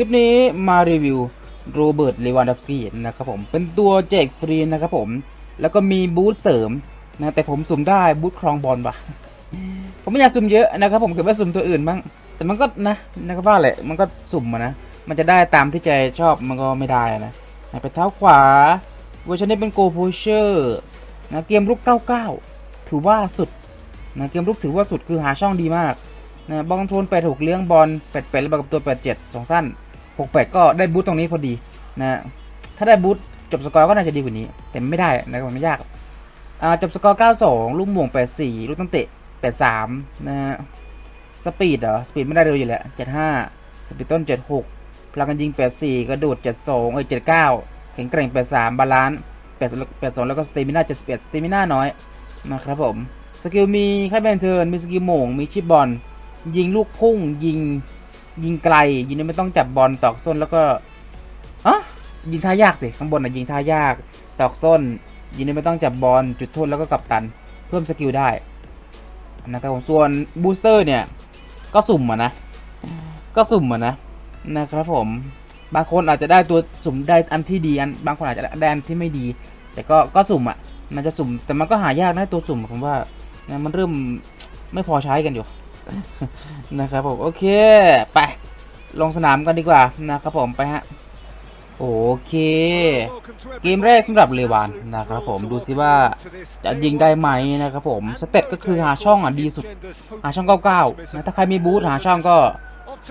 คลิปนี้มารีวิวโรเบิร์ตเลวานดอฟสกี้นะครับผม เป็นตัวแจกฟรีนะครับผม แล้วก็มีบูธเสริมนะแต่ผมสุ่มได้บูธครองบอลปะผมไม่อยากสุ่มเยอะนะครับผมเก็บไว้สุ่มตัวอื่นบ้างแต่มันก็นะนะครับว่าแหละมันก็สุ่มนะ มันจะได้ตามที่ใจชอบมันก็ไม่ได้นะไปเท้าขวาเวอร์ชันนี้เป็นโกโพเชอร์นะเกมลุก 99 ถือว่าสุดนะเกมลุกถือว่าสุดคือหาช่องดีมากนะบอลคอนโทรล86 เลี้ยงบอล 88 แล้วกับตัว 87 2 สั้น 68 ก็ได้บูทตรงนี้พอดีนะถ้าได้บูทจบสกอร์ก็น่าจะดีกว่านี้ แต่ไม่ได้นะครับมันไม่ยากอ่าจบสกอร์ 92 ลูกหม่วง84 ลูกตั้งเตะ 83 นะฮะ สปีดเหรอ สปีดไม่ได้เลยอยู่แหละ75 สปีดต้น 76 พลังกันยิง 84 กระโดด 72 เอ้ย 79 แข็งแกร่ง 83 บาลานซ์82 82 แล้วก็สเตมิน่า 71 สเตมิน่าน้อยนะครับผม สกิลมีค่าแบนเทิร์น มีสกิลโหม่ง มีชิปบอล ยิงลูกพุ่ง ยิง ยิงไกล ยิงโดยไม่ต้องจับบอลตอกส้นแล้วก็อะยิงท่ายากสิข้างบนน่ะยิงท่ายาก ตอกส้น ยิงโดยไม่ต้องจับบอลจุดโทษแล้วก็กลับตัน เพิ่มสกิลได้นะครับผมส่วนบูสเตอร์เนี่ยก็สุ่มอะนะ ก็สุ่มอะนะนะครับผมบางคนอาจจะได้ตัวสุ่มได้อันที่ดีอันบางคนอาจจะได้อันที่ไม่ดี แต่ก็ก็สุ่มอะมันจะสุ่มแต่มันก็หายากนะตัวสุ่มผมว่านะมันเริ่มไม่พอใช้กันอยู่ นะครับผม โอเค ไป ลงสนามกันดีกว่านะครับผมไปฮะ โอเค เกมแรกสำหรับเลวานนะครับผมดูซิว่าจะยิงได้ไหมนะครับผม สเต็ปก็คือหาช่องอะดีสุด หาช่อง99นะถ้าใครมีบูธหาช่องก็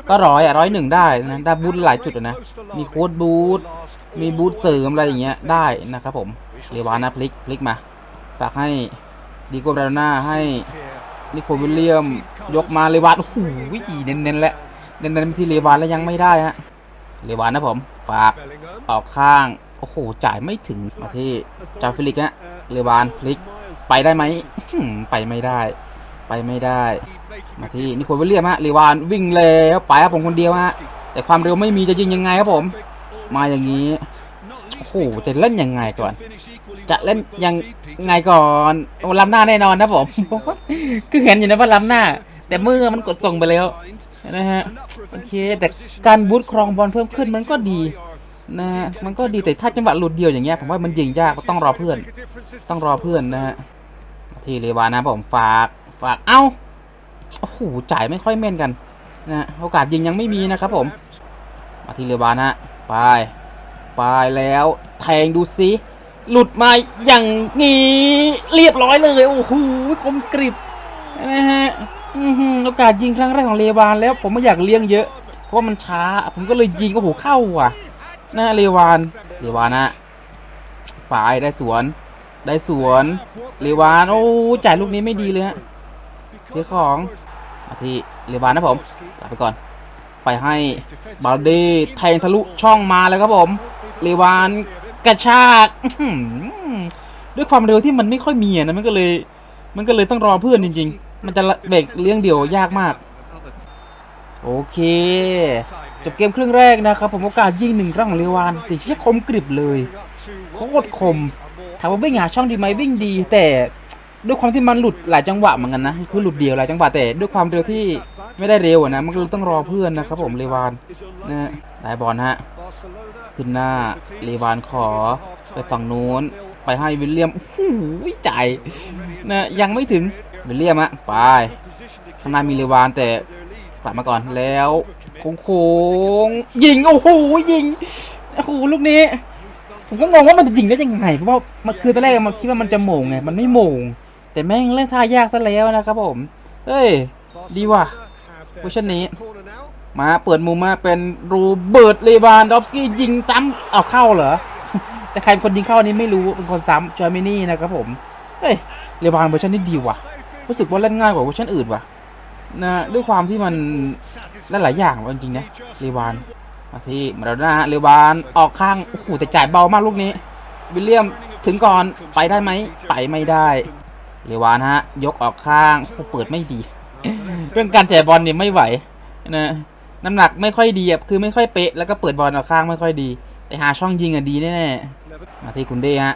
ก็ร้อยอะร้อยหนึ่งได้นะได้บูธหลายจุดนะ มีโค้ดบูธมีบูธเสริมอะไรอย่างเงี้ยได้นะครับผมเลวานนะพลิกพลิกมาฝากให้ดีโกบราโดน่าให้นิโคลวิลเลียม ยกมาเลวานโอ้โหเน้นๆแหละเน้นๆไปที่เลวานแล้วยังไม่ได้ฮะเลวานนะผมฝากออกข้างโอ้โหจ่ายไม่ถึงมาที่จาฟิลิกฮะเลวานพลิกไปได้ไหมไปไม่ได้ ไปไม่ได้ มาที่นิโคลวิลเลียมฮะเลวานวิ่งแล้วไปครับผมคนเดียวฮะแต่ความเร็วไม่มีจะยิงยังไงครับผม มาอย่างนี้โอ้โหจะเล่นยังไงก่อน จะเล่นยังไงก่อนโอ้ล้ำหน้าแน่นอนนะผมคือเห็นอยู่นะว่าล้ำหน้า แต่เมื่อมันกดส่งไปแล้วนะฮะโอเคแต่การบูทครองบอลเพิ่มขึ้นมันก็ดีนะฮะมันก็ดีแต่ถ้าจังหวะหลุดเดียวอย่างเงี้ยผมว่ามันยิงยากก็ต้องรอเพื่อน ต้องรอเพื่อนนะฮะที่เลวานะผมฝากฝากเอ้าโอ้โหจ่ายไม่ค่อยแม่นกันนะฮะโอกาสยิงยังไม่มีนะครับผม มาที่เลวานะไปไปแล้วแทงดูสิหลุดมาอย่างนี้เรียบร้อยเลยโอ้โหคมกริบนะฮะ โอกาสยิงครั้งแรกของเลวานแล้วผมไม่อยากเลี้ยงเยอะ เพราะมันช้า ผมก็เลยยิงโอ้โหเข้าว่ะหนะเลวานเลวานนะไปได้สวน ได้สวนเลวานโอ้จ่ายลูกนี้ไม่ดีเลยฮะเสียของมาที่เลวานนะผมลาไปก่อน ไปให้บาลเดแทงทะลุช่องมาแล้วครับผมเลวานกระชากด้วยความเร็วที่มันไม่ค่อยมีนะมันก็เลย มันก็เลยต้องรอเพื่อนจริง ๆ มันจะเบรกเลี้ยงเดี่ยวยากมาก โอเคจบเกมครึ่งแรกนะครับผมโอกาสยิงหนึ่งครั้งของเลวานแต่เชี่ยคมกริบเลยโคตรคมถามว่าวิ่งหาช่องดีไหมวิ่งดี แต่ด้วยความที่มันหลุดหลายจังหวะเหมือนกันนะคือหลุดเดียวหลายจังหวะแต่ด้วยความเร็วที่ไม่ได้เร็วนะมันก็เลยต้องรอเพื่อนนะครับผมเลวานนะฮะได้บอลฮะขึ้นหน้าเลวานขอไปฝั่งนู้นไปให้วิลเลียมโอ้โหจ่ายนะยังไม่ถึง วิลเลียมอะไปข้างหน้ามีเลวานแต่กลับมาก่อนแล้วโค้งยิงโอ้โหยิงโอ้โหลูกนี้ ผมก็งงว่ามันจะยิงได้ยังไงเพราะว่ามันคือตอนแรกมันคิดว่ามันจะโหมงไงมันไม่โหมง แต่แม่งเล่นท่ายากซะแล้วนะครับผมเฮ้ยดีว่ะเวอร์ชันนี้ มาเปิดมุมมาเป็นโรเบิร์ตเลวานดอฟสกี้ยิงซ้ำเอาเข้าเหรอแต่ใครเป็นคนยิงเข้านี้ไม่รู้เป็นคนซ้ำจอร์มินี่นะครับผมเฮ้ยเลวานเวอร์ชันนี้ดีว่ะ รู้สึกว่าเล่นง่ายกว่าเวอร์ชันอื่นว่ะนะด้วยความที่มันเล่นหลายอย่างว่ะจริงๆนะเลวานมาที่มาแล้วนะเรวานออกข้างโอ้โหแต่จ่ายเบามากลูกนี้ วิลเลียมถึงก่อนไปได้ไหมไปไม่ได้เรวานฮะ ยกออกข้างโอ้เปิดไม่ดี เรื่องการจ่ายบอลเนี่ยไม่ไหวนะน้ำหนักไม่ค่อยดีอะคือไม่ค่อยเป๊ะแล้วก็เปิดบอลออกข้างไม่ค่อยดี แต่หาช่องยิงอะดีแน่ๆมาที่คุณเด้ฮะ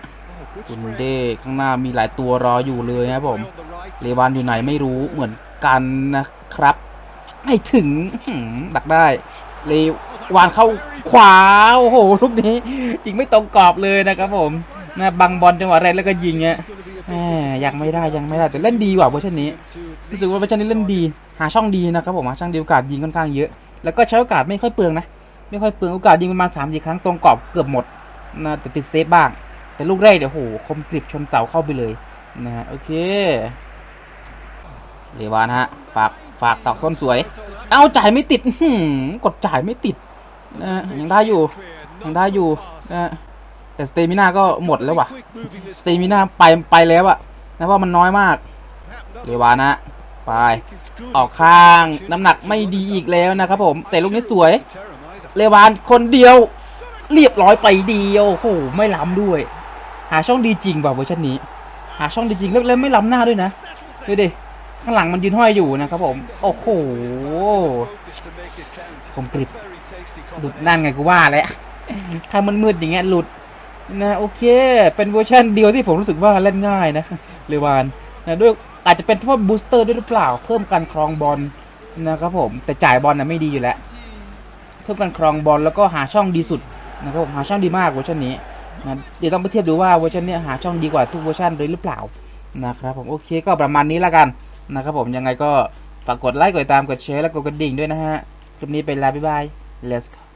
คุณเด้ข้างหน้ามีหลายตัวรออยู่เลยครับผม เลวานอยู่ไหนไม่รู้เหมือนกันนะครับ ไม่ถึงดักได้ เลวานเข้าขวาโอ้โหลูกนี้ยิงไม่ตรงกรอบเลยนะครับผมนะบังบอลจังหวะแรกแล้วก็ยิงเงี้ยแหมยังไม่ได้ยังไม่ได้แต่เล่นดีกว่าเวอร์ชันนี้รู้สึกว่าเวอร์ชันนี้เล่นดี หาช่องดีนะครับผมหาช่องดีโอกาสยิงค่อนข้างเยอะ แล้วก็ใช้โอกาสไม่ค่อยเปลืองนะ ไม่ค่อยเปลืองโอกาสยิงประมาณสามสี่ครั้งตรงกรอบเกือบหมดนะแต่ติดเซฟบ้าง แต่ลูกแรกเดี๋ยวโหคมกริบชนเสาเข้าไปเลยนะฮะโอเค เรวานฮะ ฝาก ฝากตอกส้นสวย เอาจ่ายไม่ติดกดจ่ายไม่ติดนะยังได้อยู่ ยังได้อยู่นะแต่สเตมิน่าก็หมดแล้วว่ะ สเตมิน่าไปไปแล้วอะนะว่ามันน้อยมาก เรวานฮะ ไป ออกข้าง น้ำหนักไม่ดีอีกแล้วนะครับผม แต่ลูกนี้สวย เรวานคนเดียว เรียบร้อยไปดีโอ้โห ไม่ล้ำด้วย หาช่องดีจริงแบบเวอร์ชันนี้ หาช่องดีจริงแล้วแล้วไม่ล้ำหน้าด้วยนะดูดิ ข้างหลังมันยืนห้อยอยู่นะครับผม โอ้โหผมกริบหลุดนั่นไงกูว่าแล้วถ้ามันมืดอย่างเงี้ยหลุดนะโอเค เป็นเวอร์ชันเดียวที่ผมรู้สึกว่าเล่นง่ายนะเรวานนะด้วยอาจจะเป็นเพราะบูสเตอร์ด้วยหรือเปล่า เพิ่มการครองบอลนะครับผมแต่จ่ายบอลนะไม่ดีอยู่แล้ว เพิ่มการครองบอลแล้วก็หาช่องดีสุดนะครับผมหาช่องดีมากเวอร์ชันนี้นะเดี๋ยวต้องไปเทียบดูว่าเวอร์ชันนี้หาช่องดีกว่าทุกเวอร์ชันเลยหรือเปล่านะครับผมโอเคก็ประมาณนี้ละกัน นะครับผมยังไงก็ฝากกดไลค์กดติดตามกดแชร์และกดกระดิ่งด้วยนะฮะคลิปนี้เป็นลาบ๊ายบาย let's go